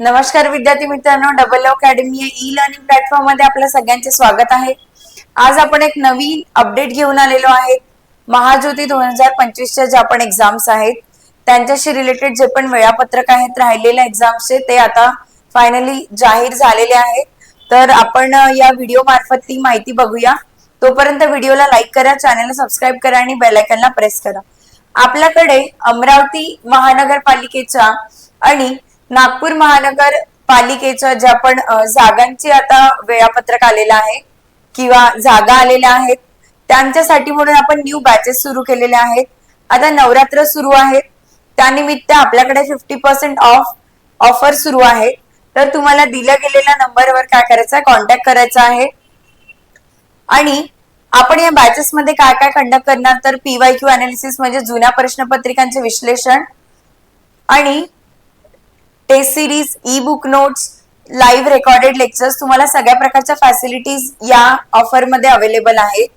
नमस्कार विद्यार्थी मित्रांनो डबल अकॅडमी ई लर्निंग प्लॅटफॉर्ममध्ये आपल्या सगळ्यांचे स्वागत आहे. आज आपण एक नवीन अपडेट घेऊन आलेलो आहे. महाज्योती दोन हजार पंचवीसच्या ज्या पण एक्झाम्स आहेत त्यांच्याशी रिलेटेड जे पण वेळापत्रक आहेत राहिलेल्या एक्झाम्सचे ते आता फायनली जाहीर झालेले आहेत. तर आपण या व्हिडिओ मार्फत ती माहिती बघूया. तोपर्यंत व्हिडिओला लाईक करा चॅनलला सबस्क्राईब करा आणि बेल आयकॉनला प्रेस करा. आपल्याकडे अमरावती महानगरपालिकेच्या आणि नागपूर महानगर पालिकेच्या ज्या पण जागांची आता वेळापत्रक आलेलं आहे किंवा जागा आलेल्या आहेत त्यांच्यासाठी म्हणून आपण न्यू बॅचेस सुरू केलेले आहेत. आता नवरात्र सुरू आहेत. त्यानिमित्त आपल्याकडे फिफ्टी पर्सेंट ऑफ ऑफर सुरू आहे. तर तुम्हाला दिल्या गेलेल्या नंबरवर काय करायचं आहे कॉन्टॅक्ट करायचा आहे. आणि आपण या बॅचेसमध्ये काय काय कंडक्ट करणार तर पीवाय क्यू अनालिसिस म्हणजे जुन्या प्रश्नपत्रिकांचे विश्लेषण आणि test series E book notes live recorded lectures तुम्हाला सगळ्या प्रकारच्या फॅसिलिटीज या ऑफरमध्ये अवेलेबल आहेत.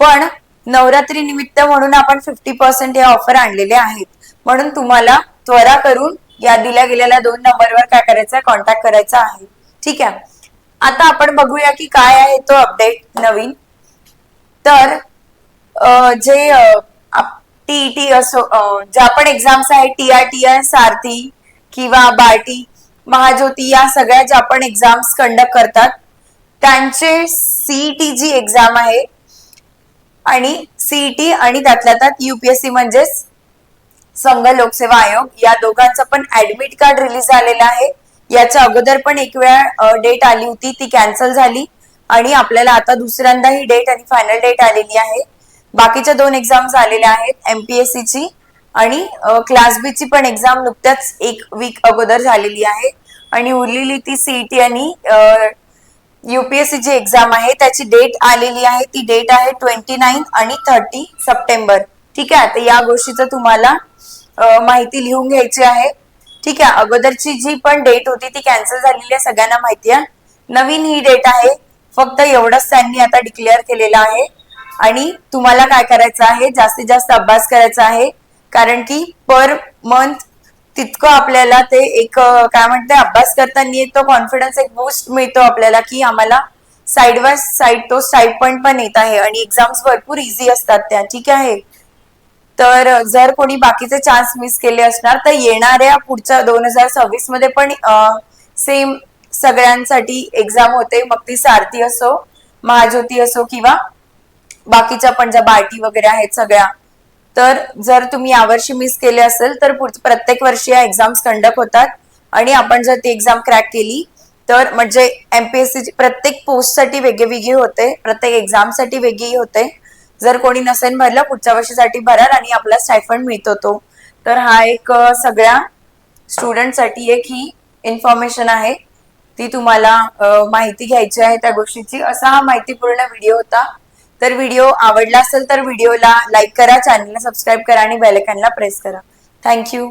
पण नवरात्री निमित्त म्हणून आपण फिफ्टी पर्सेंट हे ऑफर आणलेले आहेत. म्हणून तुम्हाला त्वरा करून या दिल्या गेलेल्या दोन नंबरवर काय करायचं कॉन्टॅक्ट करायचा आहे. ठीक आहे? आता आपण बघूया की काय आहे तो अपडेट नवीन. तर अ, जे टीईटी असो ज्या पण एक्झाम्स आहेत T R T I Sarathi किंवा बार्टी महाज्योती या सगळ्या ज्या आपण एक्झाम्स कंडक्ट करतात त्यांचे सीईटी जी एक्झाम आहे आणि सीईटी आणि त्यातल्या त्यात युपीएससी म्हणजेच संघ लोकसेवा आयोग या दोघांचं पण ऍडमिट कार्ड रिलीज झालेलं आहे. याच्या अगोदर पण एक वेळा डेट आली होती ती कॅन्सल झाली आणि आपल्याला आता दुसऱ्यांदा ही डेट आणि फायनल डेट आलेली आहे. बाकीच्या दोन एक्झाम्स आलेल्या आहेत एमपीएससी ची आणि क्लास बी ची पण एक्झाम नुकत्याच एक वीक अगोदर झालेली आहे. आणि उरलेली ती सीईटी आणि युपीएससी जी एक्झाम आहे. त्याची डेट आलेली आहे. ती डेट आहे ट्वेंटी नाईन आणि थर्टी सप्टेंबर. ठीक आहे? तर या गोष्टीचं तुम्हाला माहिती लिहून घ्यायची आहे. ठीक आहे? अगोदरची जी पण डेट होती ती कॅन्सल झालेली आहे. सगळ्यांना माहिती आहे. नवीन ही डेट आहे. फक्त एवढंच त्यांनी आता डिक्लेअर केलेलं आहे. आणि तुम्हाला काय करायचं आहे? जास्तीत जास्त अभ्यास करायचा आहे. कारण की पर मंथ तितकं आपल्याला ते एक काय म्हणते अभ्यास करताना तो कॉन्फिडन्स एक बूस्ट मिळतो आपल्याला की आम्हाला साईड बाय साईड तो साईड पॉइंट पण येत आहे आणि एक्झाम्स भरपूर इझी असतात त्या ठीक आहे? तर जर कोणी बाकीचे चान्स मिस केले असणार तर येणाऱ्या पुढच्या दोन हजार सव्वीसमध्ये पण सेम सगळ्यांसाठी एक्झाम होते. मग ती सारथी असो महाज्योती असो किंवा बाकीच्या पण ज्या बार्टी वगैरे आहेत सगळ्या तर जर तुम्ही यावर्षी मिस केले असेल तर प्रत्येक वर्षी या एक्झाम्स कंडक्ट होतात. आणि आपण जर ती एक्झाम क्रॅक केली तर म्हणजे एमपीएससी प्रत्येक पोस्टसाठी वेगळी होते. प्रत्येक एक्झामसाठी वेगळी होते. जर कोणी नसेल भरलं पुढच्या वर्षीसाठी भराल आणि आपला स्टायफंड मिळतो तो. तर हा एक सगळ्या स्टुडंटसाठी एक ही इन्फॉर्मेशन आहे. ती तुम्हाला माहिती घ्यायची आहे त्या गोष्टीची. असा हा माहितीपूर्ण व्हिडिओ होता. तर व्हिडिओ आवडला असेल तर व्हिडिओला लाईक करा चॅनलला सबस्क्राईब करा आणि बेल प्रेस करा. थँक्यू